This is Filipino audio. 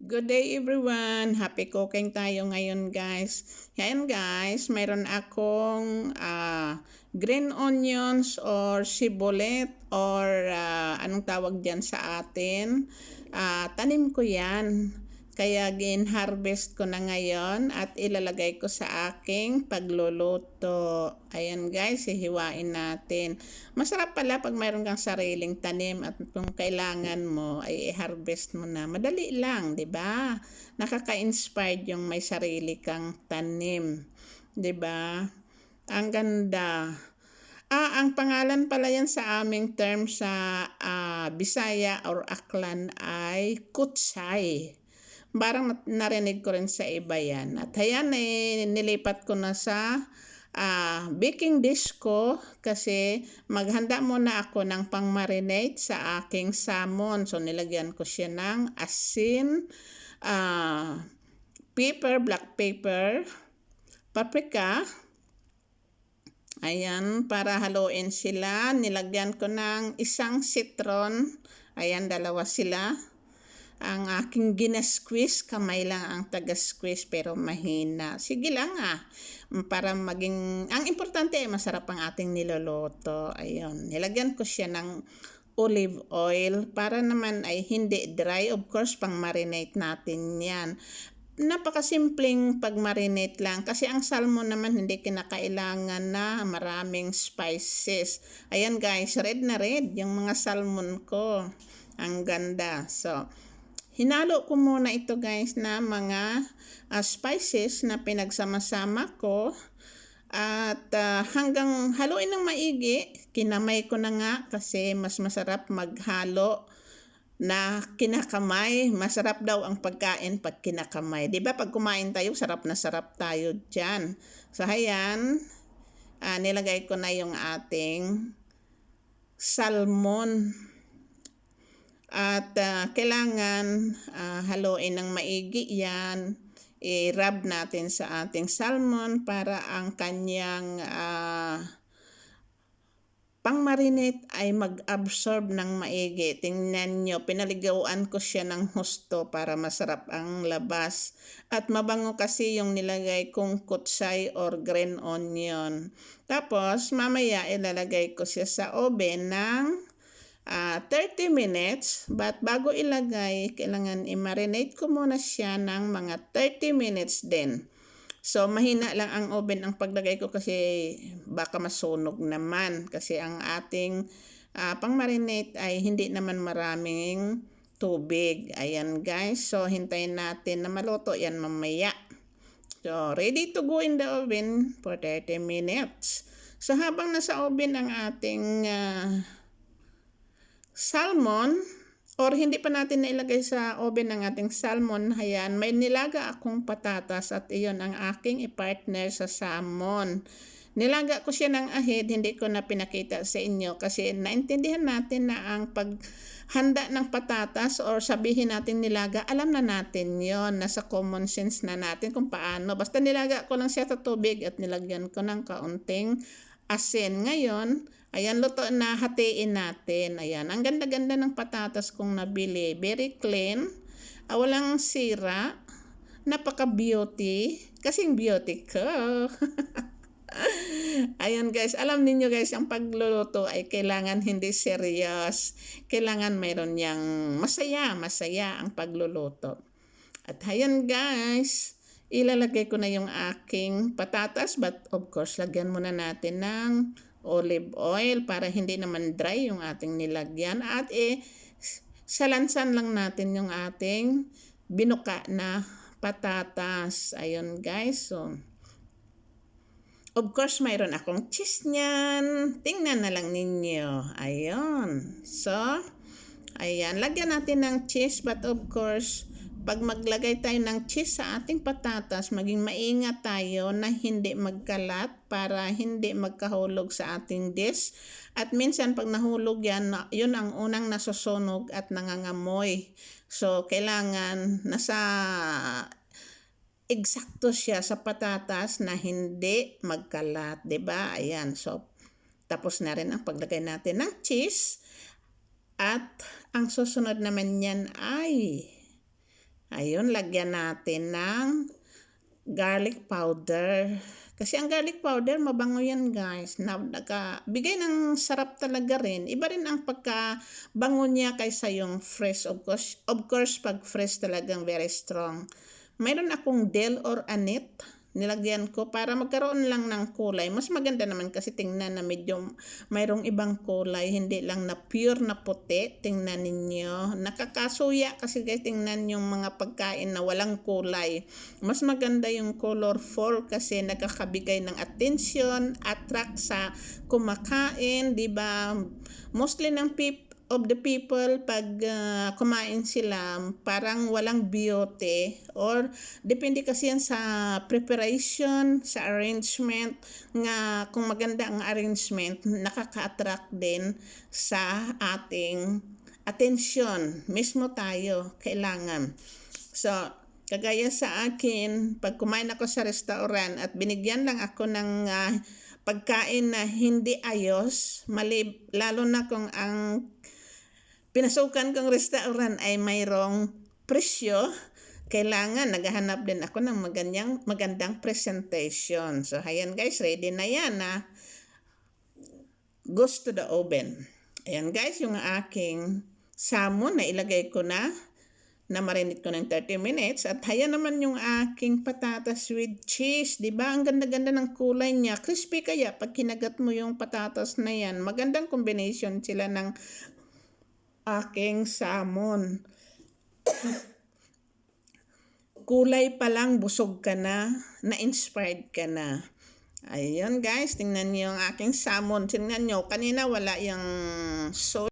Good day everyone! Happy cooking tayo ngayon guys. Yan guys, mayroon akong ah, green onions or sibulet or ah, anong tawag dyan sa atin. Ah, tanim ko yan. Kaya gin-harvest ko na ngayon at ilalagay ko sa aking pagluluto. Ayan guys, hihiwain natin. Masarap pala pag mayroon kang sariling tanim at kung kailangan mo ay i-harvest mo na. Madali lang, 'di ba? Nakaka-inspired yung may sarili kang tanim, 'di ba? Ang ganda. Ah, ang pangalan pala yan sa aming term sa ah, Bisaya or Aklan ay kutsay. Parang narinig ko rin sa iba yan. At ayan, eh, nilipat ko na sa ah, baking dish ko kasi maghanda muna ako ng pang-marinate sa aking salmon. So, nilagyan ko siya ng asin, ah, pepper, black pepper, paprika, Ayan, para haluin sila, nilagyan ko ng isang citron. Ayan, dalawa sila. Ang aking gina-squeeze, kamay lang ang taga-squeeze pero mahina. Sige lang ah, para maging, ang importante ay masarap ang ating niloloto. Ayun, nilagyan ko siya ng olive oil para naman ay hindi dry. Of course, pang marinate natin yan napakasimpleng pag-marinate lang kasi ang salmon naman hindi kinakailangan na maraming spices. Ayan guys, red na red yung mga salmon ko. Ang ganda. So, hinalo ko muna ito guys na mga uh, spices na pinagsama-sama ko. At uh, hanggang haluin ng maigi, kinamay ko na nga kasi mas masarap maghalo na kinakamay. Masarap daw ang pagkain pag kinakamay. ba pag kumain tayo, sarap na sarap tayo diyan. So ayan, uh, nilagay ko na yung ating salmon. At uh, kailangan uh, haluin ng maigi yan. I-rub natin sa ating salmon para ang kanyang uh, pang-marinate ay mag-absorb ng maigi. Tingnan nyo, pinaligawan ko siya ng husto para masarap ang labas. At mabango kasi yung nilagay kong kutsay or green onion. Tapos, mamaya ilalagay ko siya sa oven ng uh, 30 minutes. But bago ilagay, kailangan i-marinate ko muna siya ng mga 30 minutes din. So, mahina lang ang oven ang paglagay ko kasi baka masunog naman. Kasi ang ating uh, pang-marinate ay hindi naman maraming tubig. Ayan guys. So, hintayin natin na maluto yan mamaya. So, ready to go in the oven for 30 minutes. So, habang nasa oven ang ating uh, salmon, or hindi pa natin nailagay sa oven ng ating salmon, hayan, may nilaga akong patatas at iyon ang aking i-partner sa salmon. Nilaga ko siya ng ahid, hindi ko na pinakita sa inyo kasi naintindihan natin na ang paghanda ng patatas or sabihin natin nilaga, alam na natin yon nasa common sense na natin kung paano. Basta nilaga ko lang siya sa tubig at nilagyan ko ng kaunting asin. Ngayon, Ayan, luto na, hatiin natin. Ayan, ang ganda-ganda ng patatas kong nabili. Very clean. Ah, walang sira. Napaka-beauty. Kasing beauty ko. Ayan guys, alam niyo guys, ang pagluluto ay kailangan hindi serious. Kailangan mayroon yang masaya, masaya ang pagluluto. At ayan guys, ilalagay ko na yung aking patatas but of course, lagyan muna natin ng olive oil para hindi naman dry yung ating nilagyan at eh salansan lang natin yung ating binuka na patatas. Ayun guys. So, of course, mayroon akong cheese niyan. Tingnan na lang ninyo. Ayun. So, ayan. Lagyan natin ng cheese but of course, pag maglagay tayo ng cheese sa ating patatas, maging maingat tayo na hindi magkalat para hindi magkahulog sa ating dish. At minsan pag nahulog yan, yun ang unang nasusunog at nangangamoy. So, kailangan nasa eksakto siya sa patatas na hindi magkalat, 'di ba? Ayan. So, tapos na rin ang paglagay natin ng cheese. At ang susunod naman niyan ay Ayun, lagyan natin ng garlic powder. Kasi ang garlic powder, mabango yan guys. Na, bigay ng sarap talaga rin. Iba rin ang pagkabango niya kaysa yung fresh. Of course, of course pag fresh talagang very strong. Mayroon akong dill or anit nilagyan ko para magkaroon lang ng kulay. Mas maganda naman kasi tingnan na medyo mayroong ibang kulay, hindi lang na pure na puti. Tingnan ninyo. Nakakasuya kasi guys tingnan yung mga pagkain na walang kulay. Mas maganda yung colorful kasi nakakabigay ng attention, attract sa kumakain, 'di ba? Mostly ng people of the people pag uh, kumain sila parang walang beauty or depende kasi yan sa preparation, sa arrangement nga kung maganda ang arrangement nakaka-attract din sa ating attention mismo tayo kailangan. So kagaya sa akin pag kumain ako sa restaurant at binigyan lang ako ng uh, pagkain na hindi ayos mali lalo na kung ang pinasukan kong restaurant ay mayroong presyo, kailangan naghahanap din ako ng magandang, magandang presentation. So, ayan guys, ready na yan na goes to the oven. Ayan guys, yung aking salmon na ilagay ko na na marinate ko ng 30 minutes. At haya naman yung aking patatas with cheese. di ba Ang ganda-ganda ng kulay niya. Crispy kaya pag kinagat mo yung patatas na yan. Magandang combination sila ng aking salmon. Kulay pa lang busog ka na, na-inspired ka na. Ayun guys, tingnan niyo yung aking salmon. Tingnan niyo, kanina wala yung soy.